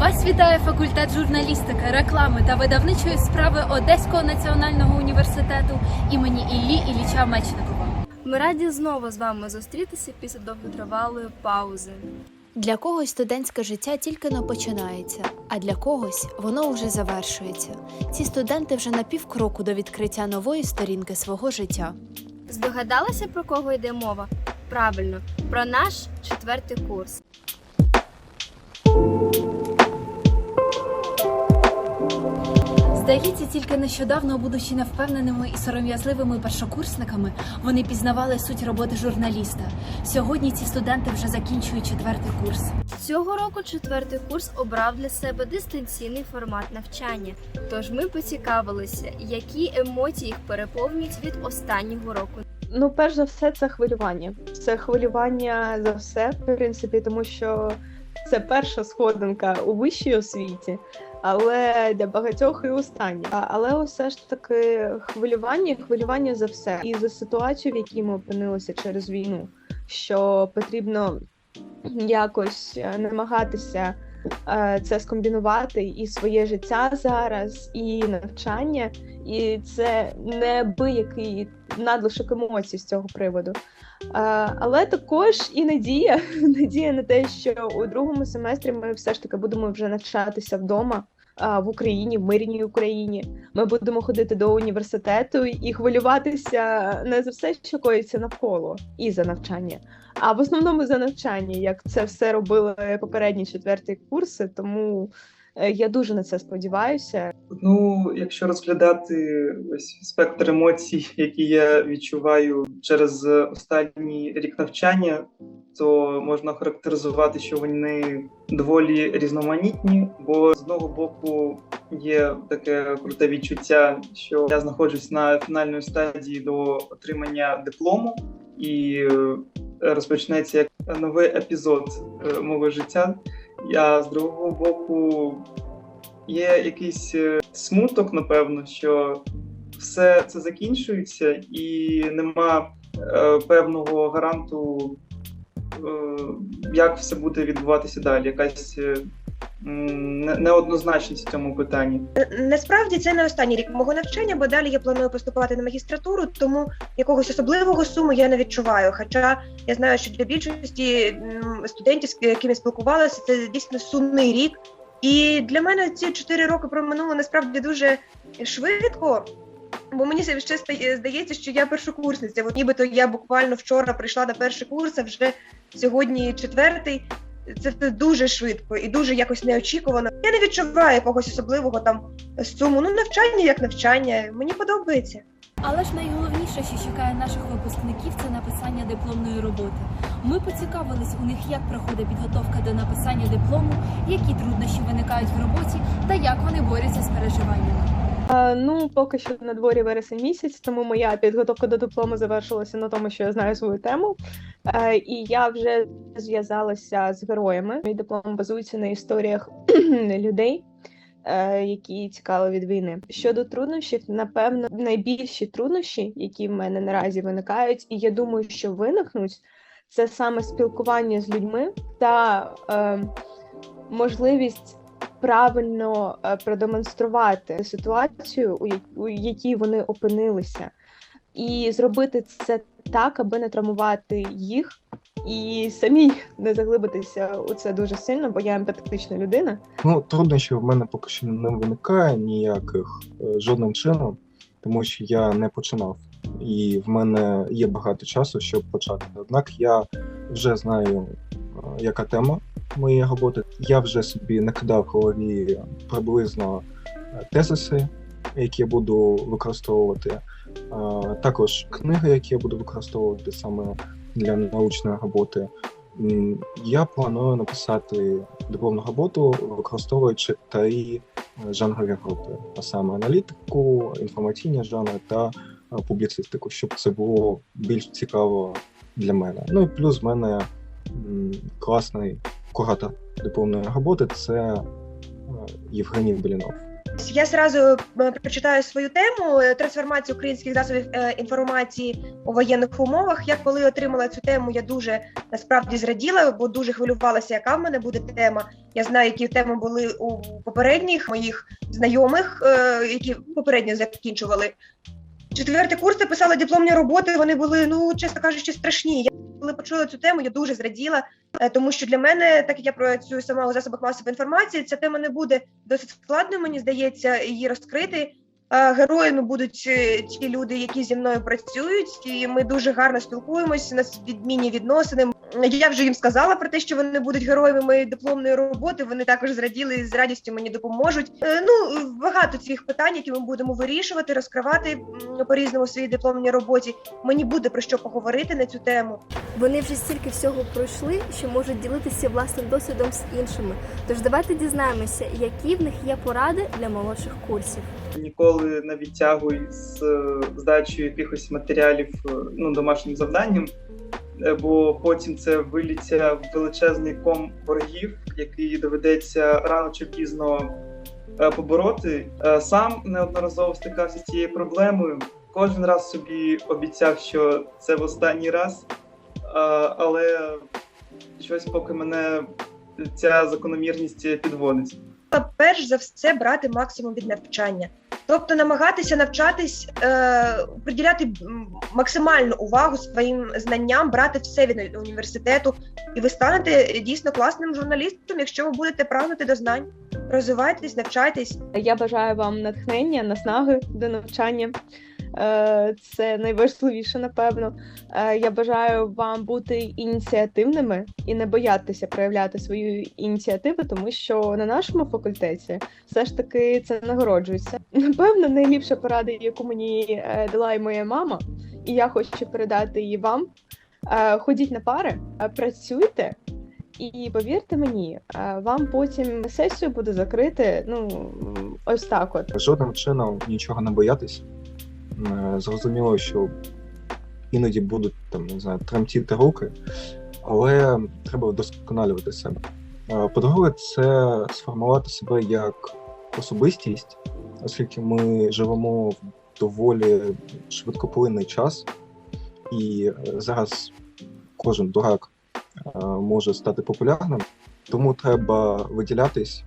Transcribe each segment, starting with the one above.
Вас вітає факультет журналістики, реклами та видавничої справи Одеського національного університету імені Іллі Ілліча Мечникова. Ми раді знову з вами зустрітися після довготривалої паузи. Для когось студентське життя тільки но починається, а для когось воно вже завершується. Ці студенти вже на півкроку до відкриття нової сторінки свого життя. Здогадалися, про кого йде мова? Правильно, про наш четвертий курс. Здається, тільки нещодавно, будучи невпевненими і сором'язливими першокурсниками, вони пізнавали суть роботи журналіста. Сьогодні ці студенти вже закінчують четвертий курс. Цього року четвертий курс обрав для себе дистанційний формат навчання. Тож ми поцікавилися, які емоції їх переповнюють від останнього року. Ну, перш за все, це хвилювання. Це хвилювання за все, в принципі, тому що це перша сходинка у вищій освіті, але для багатьох і остання. Але все ж таки хвилювання, хвилювання за все. І за ситуацію, в якій ми опинилися через війну, що потрібно якось е, намагатися це скомбінувати і своє життя зараз, і навчання, і це не який надлишок емоцій з цього приводу. Е, Але також і надія, надія на те, що у другому семестрі ми все ж таки будемо вже навчатися вдома. В Україні, в мирній Україні, ми будемо ходити до університету і хвилюватися не за все, що коїться навколо, і за навчання, а в основному за навчання, як це все робили попередні четверті курси. Тому е, я дуже на це сподіваюся. Ну, якщо розглядати ось спектр емоцій, які я відчуваю через останній рік навчання, то можна характеризувати, що вони доволі різноманітні. Бо з одного боку є таке круте відчуття, що я знаходжусь на фінальної стадії до отримання диплому, і е, розпочнеться як новий епізод е, мого життя. Я з другого боку є якийсь е, смуток, напевно, що все це закінчується, і нема е, певного гаранту, як все буде відбуватися далі. Якась е, неоднозначність в цьому питанні. Насправді це не останній рік мого навчання, бо далі я планую поступати на магістратуру, тому якогось особливого суму я не відчуваю. Хоча я знаю, що для більшості студентів, з якими спілкувалася, це дійсно сумний рік. І для мене ці чотири роки проминули насправді дуже швидко. Бо мені ще стає- здається, що я першокурсниця. От нібито я буквально вчора прийшла на перший курс, а вже сьогодні четвертий. Це все дуже швидко і дуже якось неочікувано. Я не відчуваю якогось особливого там суму. Ну, навчання як навчання. Мені подобається. Але ж найголовніше, що чекає наших випускників, це написання дипломної роботи. Ми поцікавились у них, як проходить підготовка до написання диплому, які труднощі виникають в роботі та як вони борються з переживаннями. Ну, поки що на дворі вересень місяць, тому моя підготовка до диплому завершилася на тому, що я знаю свою тему. Е, І я вже зв'язалася з героями. Мій диплом базується на історіях людей, е, які тікали від війни. Щодо труднощів, напевно, найбільші труднощі, які в мене наразі виникають, і я думаю, що виникнуть, це саме спілкування з людьми та е, можливість правильно е, продемонструвати ситуацію, у, якій вони опинилися, і зробити це так, аби не травмувати їх, і самі не заглибитися у це дуже сильно, бо я емпатична людина. Ну, труднощів в мене поки що не виникає ніяких е, жодним чином, тому що я не починав. І в мене є багато часу, щоб почати. Однак я вже знаю, е, яка тема моєї роботи. Я вже собі накидав в голові приблизно е, тезиси, які я буду використовувати. Е, Також книги, які я буду використовувати саме для научної роботи. Я планую написати дипломну роботу, використовуючи три е, жанрові групи, а саме аналітику, інформаційні жанри та публіцистику, щоб це було більш цікаво для мене. Ну і плюс в мене класний куратор дипломної роботи це е, Євгеній Блінов. Я зразу е, прочитаю свою тему е, трансформацію українських засобів інформації у воєнних умовах. Я коли отримала цю тему, я дуже насправді зраділа, бо дуже хвилювалася, яка в мене буде тема. Я знаю, які теми були у попередніх моїх знайомих, які попередньо закінчували. Четвертий курс я писала дипломні роботи. Вони були, ну чесно кажучи, страшні. Коли почула цю тему, я дуже зраділа, е, тому що для мене, так як я працюю сама у засобах масової інформації, ця тема не буде досить складною, мені здається, її розкрити. Е, Героями будуть е, ті люди, які зі мною працюють, і ми дуже гарно спілкуємося. У нас відмінні відносини. Я вже їм сказала про те, що вони будуть героями моєї дипломної роботи. Вони також зраділи і з радістю мені допоможуть. Е, Ну багато цих питань, які ми будемо вирішувати, розкривати по різному своїй дипломній роботі. Мені буде про що поговорити на цю тему. Вони вже стільки всього пройшли, що можуть ділитися власним досвідом з іншими. Тож давайте дізнаємося, які в них є поради для молодших курсів. Ніколи не відтягуй з е, здачею якихось матеріалів е, ну, домашнім завданням, бо потім це виліться в величезний ком боргів, який доведеться рано чи пізно е, побороти. Е, Сам неодноразово стикався з цією проблемою. Кожен раз собі обіцяв, що це в останній раз, е, але щось поки мене ця закономірність підводить. перш за все брати максимум від навчання, тобто намагатися навчатись, е, приділяти максимальну увагу своїм знанням, брати все від університету, і ви станете дійсно класним журналістом, якщо ви будете прагнути до знань. Розвивайтесь, навчайтесь. Я бажаю вам натхнення, наснаги до навчання. Е, Це найважливіше, напевно. Е, Я бажаю вам бути ініціативними і не боятися проявляти свою ініціативу, тому що на нашому факультеті все ж таки це нагороджується. Напевно, найліпша порада, яку мені е, дала і моя мама, і я хочу передати її вам. Ходіть на пари, працюйте. І повірте мені, вам потім сесію буде закрити. Ну ось так, от Жодним чином нічого не боятись. Е, Зрозуміло, що іноді будуть там, не знаю, тремтіти руки, але треба вдосконалювати себе. По-друге, це сформувати себе як особистість, оскільки ми живемо в доволі швидкоплинний час, і е, зараз кожен дурак е, може стати популярним, тому треба виділятись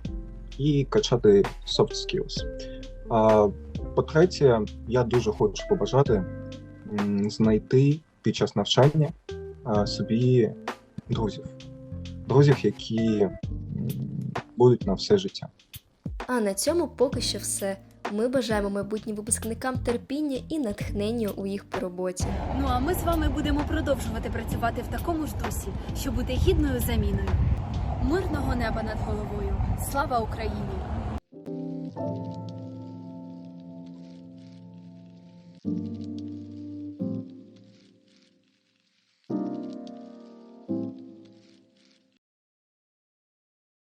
і качати soft skills. По-третє, я дуже хочу побажати знайти під час навчання собі друзів, друзів, які будуть на все життя. А на цьому поки що все. Ми бажаємо майбутнім випускникам терпіння і натхнення у їх по роботі. Ну а ми з вами будемо продовжувати працювати в такому ж дусі, щоб бути гідною заміною. Мирного неба над головою. Слава Україні!